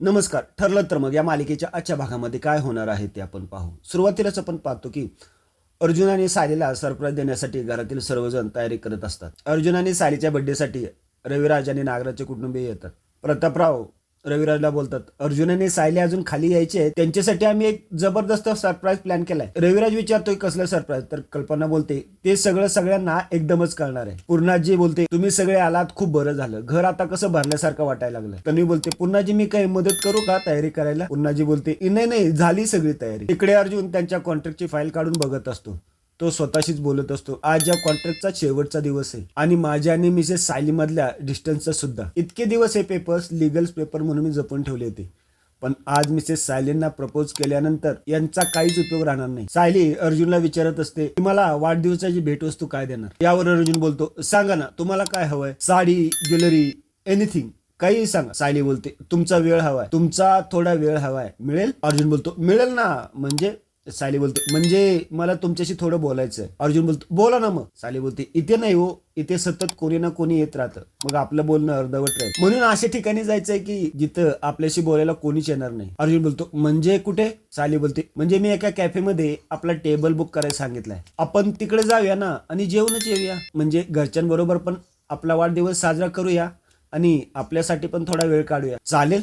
नमस्कार. ठरलं तर मग या मालिकेच्या आजच्या भागामध्ये काय होणार आहे ते आपण पाहू. सुरुवातीलाच आपण पाहतो की अर्जुन आणि सालीला सरप्राईज देण्यासाठी घरातील सर्वजण तयारी करत असतात. अर्जुन आणि सालीच्या बड्डेसाठी रविराज आणि नागराजचे कुटुंबीय येतात. प्रतापराव रविराजला बोलतात अर्जुन आणि सायली अजून खाली यायचे आहेत. त्यांच्यासाठी आम्ही एक जबरदस्त सरप्राईज प्लॅन केलाय. रविराज विचारतोय कसलं सरप्राईज तर कल्पना बोलते ते सगळं सगळ्यांना एकदमच कळणार आहे. पूर्णाजी बोलते तुम्ही सगळे आलात खूप बरं झालं. घर आता कसं भरल्यासारखं वाटायला लागलं तन्वी बोलते पूर्णाजी मी काही मदत करू का तयारी करायला? पूर्णाजी बोलते नाही नाही झाली सगळी तयारी. इकडे अर्जुन त्यांच्या कॉन्ट्रॅक्टची फाईल काढून बघत असतो. तो स्वतःशीच बोलत असतो. आज या कॉन्ट्रॅक्टचा शेवटचा दिवस आहे. आणि माझ्या आणि मिसेस सायली मधल्या डिस्टन्सचा सुद्धा. इतके दिवस हे पेपर्स लिगल्स पेपर म्हणून मी जपून ठेवले होते. पण आज मिसेस सायलींना प्रपोज केल्यानंतर यांचा काहीच उपयोग राहणार नाही. सायली अर्जुनला विचारत असते "की मला वाढदिवसाची भेटवस्तू काय देणार? यावर अर्जुन बोलतो सांगा ना तुम्हाला काय हवंय? साडी ज्वेलरी एनिथिंग काही सांगा. सायली बोलते तुमचा वेळ हवाय. तुमचा थोडा वेळ हवाय. मिळेल? अर्जुन बोलतो मिळेल ना. म्हणजे साली बोलते म्हणजे मला तुमच्याशी थोडं बोलायचं आहे अर्जुन बोलतो बोला ना मग. साली बोलते इथे नाही हो इथे सतत कोणी ना कोणी येत राहतं. मग आपलं बोलणं अर्धवट राहील. म्हणून अशा ठिकाणी जायचंय की जिथं आपल्याशी बोलायला कोणीच येणार नाही. अर्जुन बोलतो म्हणजे कुठे? साली बोलते म्हणजे मी एका कॅफेमध्ये आपला टेबल बुक करायला सांगितलाय. आपण तिकडे जाऊया ना आणि जेवणच येऊया. म्हणजे घरच्यांबरोबर पण आपला वाढदिवस साजरा करूया आणि आपल्यासाठी पण थोडा वेळ काढूया. चालेल.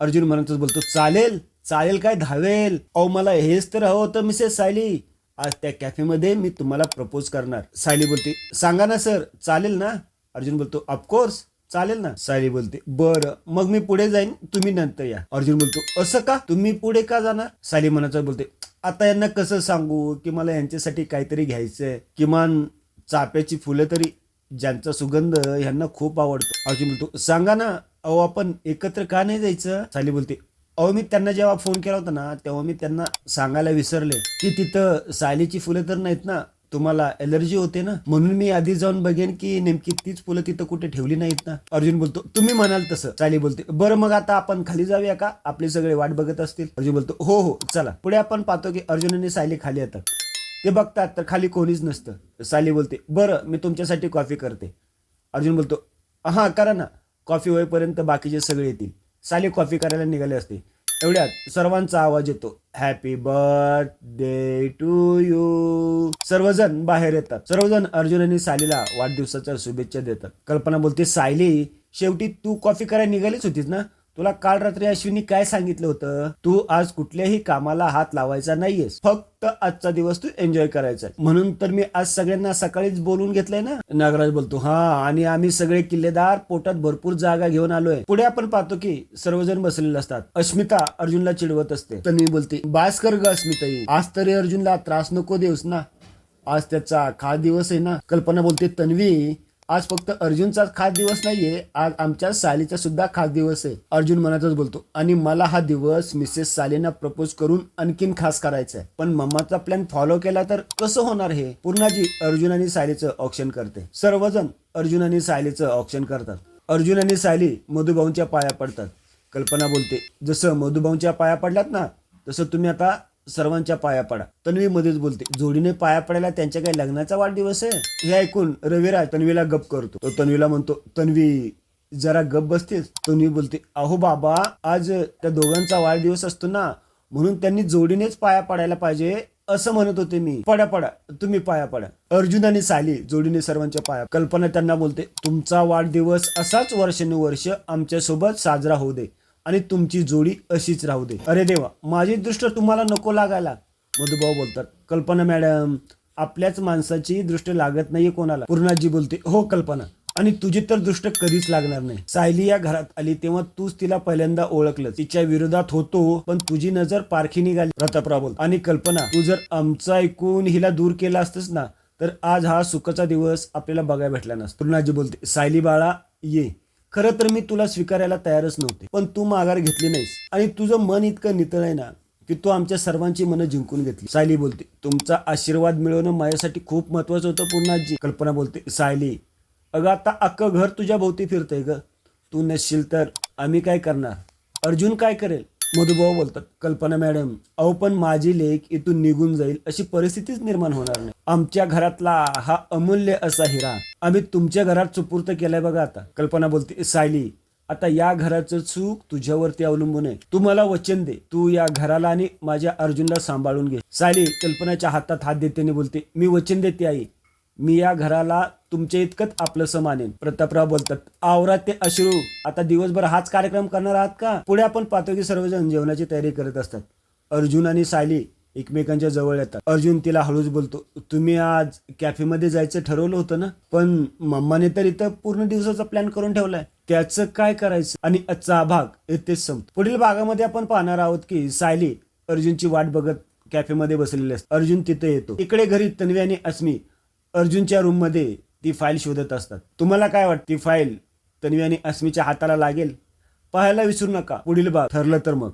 अर्जुन म्हणतच बोलतो चालेल. चालेल काय धावेल? अहो मला हेच तर हवं होतं मिसेस सायली. आज त्या कॅफेमध्ये मी तुम्हाला प्रपोज करणार. सायली बोलते सांगा ना सर चालेल ना? अर्जुन बोलतो ऑफकोर्स चालेल ना? सायली बोलते बरं मग मी पुढे जाईन तुम्ही नंतर या. अर्जुन बोलतो असं का? तुम्ही पुढे का जाणार? सायली मनाचं बोलते आता यांना कसं सांगू की मला यांच्यासाठी काहीतरी घ्यायचंय? किमान चाप्याची फुलं तरी ज्यांचा सुगंध यांना खूप आवडतो. अर्जुन बोलतो सांगा ना अहो आपण एकत्र का नाही जायचं? सायली बोलते अहो मी त्यांना जेव्हा फोन केला होता ना तेव्हा मी त्यांना सांगायला विसरले. की तिथं सायलीची फुलं तर नाहीत ना तुम्हाला एलर्जी होते ना म्हणून मी आधी जाऊन बघेन की नेमकी तीच फुलं तिथं कुठे ठेवली नाहीत ना. अर्जुन बोलतो तुम्ही म्हणाल तसं. साली बोलते बरं मग आता आपण खाली जाऊया का? आपले सगळे वाट बघत असतील. अर्जुन बोलतो हो हो चला. पुढे आपण पाहतो की अर्जुन आणि सायली खाली येतात. ते बघतात तर खाली कोणीच नसतं. सायली बोलते बरं मी तुमच्यासाठी कॉफी करते. अर्जुन बोलतो हां करा ना. कॉफी होईपर्यंत बाकीचे सगळे येतील. साली कॉफी करायला निघाले असते. एवढ्यात सर्वांचा आवाज येतो. हॅपी बर्थडे टू यू सर्वजण बाहेर येतात. सर्वजण अर्जुन आणि सालीला वाढदिवसाच्या शुभेच्छा देतात. कल्पना बोलते सायली शेवटी तू कॉफी करायला निघालीच होतीस ना? तुला काल रात्री अश्विनी काय सांगितलं होतं? तू आज कुठल्याही कामाला हात लावायचा नाहीयेस. फक्त आजचा दिवस तू एन्जॉय करायचा म्हणून तर मी आज सगळ्यांना सकाळीच बोलून घेतलंय ना? नागराज बोलतो हा आणि आम्ही सगळे किल्लेदार पोटात भरपूर जागा घेऊन आलोय. पुढे आपण पाहतो की सर्वजण बसलेले असतात. अस्मिता अर्जुनला चिडवत असते. तर मी बोलते बास कर ग अस्मिताई आज तरी अर्जुनला त्रास नको देऊस ना. आज त्याचा खास दिवस आहे ना. कल्पना बोलते तन्वी आज फक्त अर्जुनचाच खास दिवस नाहीये आज आमच्या सालीचा सुद्धा खास दिवस आहे. अर्जुन मनातच बोलतो आणि मला हा दिवस मिसेस सालीना प्रपोज करून आणखीन खास करायचा आहे पण मम्माचा प्लॅन फॉलो केला तर कसं होणार हे? पूर्णाजी अर्जुन आणि सायलीचं ऑप्शन करते. सर्वजण अर्जुन आणि सायलीचं ऑप्शन करतात. अर्जुन आणि सायली मधुभाऊंच्या पाया पडतात. कल्पना बोलते जसं मधुभाऊंच्या पाया पडल्यात ना तसं तुम्ही आता सर्वांच्या पाया पडा. तन्वी मध्येच बोलते जोडीने पाया पडायला त्यांच्या काही लग्नाचा वाढदिवस आहे? हे ऐकून रविराज तन्वीला गप करतो. तो तन्वीला म्हणतो तन्वी जरा गप बसतेस? तन्वी बोलते अहो बाबा आज त्या दोघांचा वाढदिवस असतो ना म्हणून त्यांनी जोडीनेच पाया पडायला पाहिजे असं म्हणत होते मी. पडा पडा तुम्ही पाया पडा. अर्जुन आणि साली जोडीने सर्वांच्या पाया कल्पना त्यांना बोलते तुमचा वाढदिवस असाच वर्षानुवर्ष आमच्यासोबत साजरा होऊ दे. आणि तुमची जोडी अशीच राहू दे. अरे देवा माझी दृष्ट तुम्हाला नको लागायला. मधुभाऊ बोलतात कल्पना मॅडम आपल्याच माणसाची दृष्ट लागत नाहीये कोणाला. पूर्णाजी बोलते हो कल्पना. आणि तुझी तर दृष्ट कधीच लागणार नाही. सायली या घरात आली तेव्हा तूच तिला पहिल्यांदा ओळखलं तिच्या विरोधात होतो पण तुझी नजर पारखी निघाली. प्रतापराव बोल आणि कल्पना तू जर आमचं ऐकून हिला दूर केला असतस ना तर आज हा सुखाचा दिवस आपल्याला बघायला भेटला नसतो. पूर्णाजी बोलते सायली बाळा ये. खरं तर मी तुला स्वीकारायला तयारच नव्हते पण तू माघार घेतली नाहीस. आणि तुझं मन इतकं नितळ आहे ना की तू आमच्या सर्वांची मनं जिंकून घेतली. सायली बोलते तुमचा आशीर्वाद मिळवणं माझ्यासाठी खूप महत्वाचं होतं पूर्णाजी कल्पना बोलते सायली अगं आता अख्खं घर तुझ्या भोवती फिरतंय ग. तू नसशील तर आम्ही काय करणार? अर्जुन काय करेल? मधुभाऊ बोलतात कल्पना मॅडम अहो पण माझी लेख इथून निघून जाईल अशी परिस्थितीच निर्माण होणार नाही. आमच्या घरातला हा अमूल्य असा हिरा. आम्ही तुमच्या घरात सुपूर्त केलाय बघा आता. कल्पना बोलते सायली आता या घराचं चूक तुझ्यावरती अवलंबून आहे. तू मला वचन दे. तू या घराला आणि माझ्या अर्जुनला सांभाळून घे. सायली कल्पनाच्या हातात हात देते बोलते मी वचन देते आई. मी या घराला तुमच्या इतकंच आपलं मानेन प्रतापराव बोलतात आवरा ते अश्रू. आता दिवसभर हाच कार्यक्रम करणार आहात का? पुढे आपण पाहतो की सर्वजण जेवणाची तयारी करत असतात. अर्जुन आणि सायली एकमेकांच्या जवळ येतात. अर्जुन तिला हळूच बोलतो तुम्ही आज कॅफेमध्ये जायचं ठरवलं होतं ना? पण मम्माने तर इथं पूर्ण दिवसाचा प्लॅन करून ठेवलाय. त्याचं काय करायचं? आणि आजचा भाग इथेच संपतो. पुढील भागामध्ये आपण पाहणार आहोत की सायली अर्जुनची वाट बघत कॅफेमध्ये बसलेली असते. अर्जुन तिथे येतो. इकडे घरी तन्वी आणि अस्मी अर्जुनच्या रूममध्ये ती फाईल शोधत असतात. तुम्हाला काय वाटतं? ती फाईल तन्वी आणि अस्मीच्या हाताला लागेल? पाहायला विसरू नका. पुढील भाग ठरलं तर मग.